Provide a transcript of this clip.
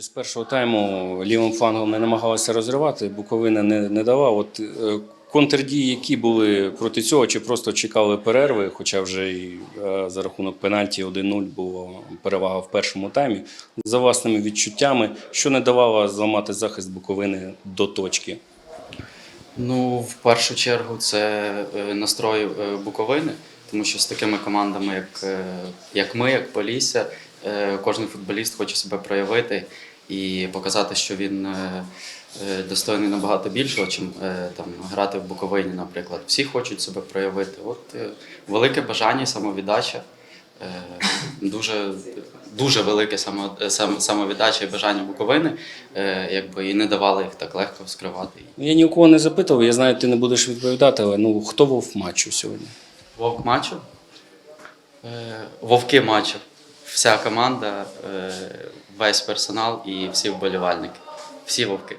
З першого тайму лівим флангом не намагалися розривати, Буковина не, не дала. От е, контрдії, які були проти цього, чи просто чекали перерви, хоча вже і е, за рахунок пенальті 1-0 була перевага в першому таймі, за власними відчуттями, що не давало зламати захист Буковини до точки. Ну, в першу чергу, це е, настрой Буковини, тому що з такими командами, як, як ми, як Полісся, кожен футболіст хоче себе проявити і показати, що він е, е, достойний набагато більшого, чим е, там грати в Буковині, наприклад. Всі хочуть себе проявити. От е, велике бажання, самовіддача. Е, Дуже, дуже велике само, е, сам- самовіддача і бажання Буковини, е, якби і не давали їх так легко скривати. Я ні у кого не запитував, я знаю, ти не будеш відповідати, але ну хто був матчу сьогодні? Вовк матчу. Е, Вовки матчу. Вся команда, е, весь персонал і всі вболівальники. Всі вовки.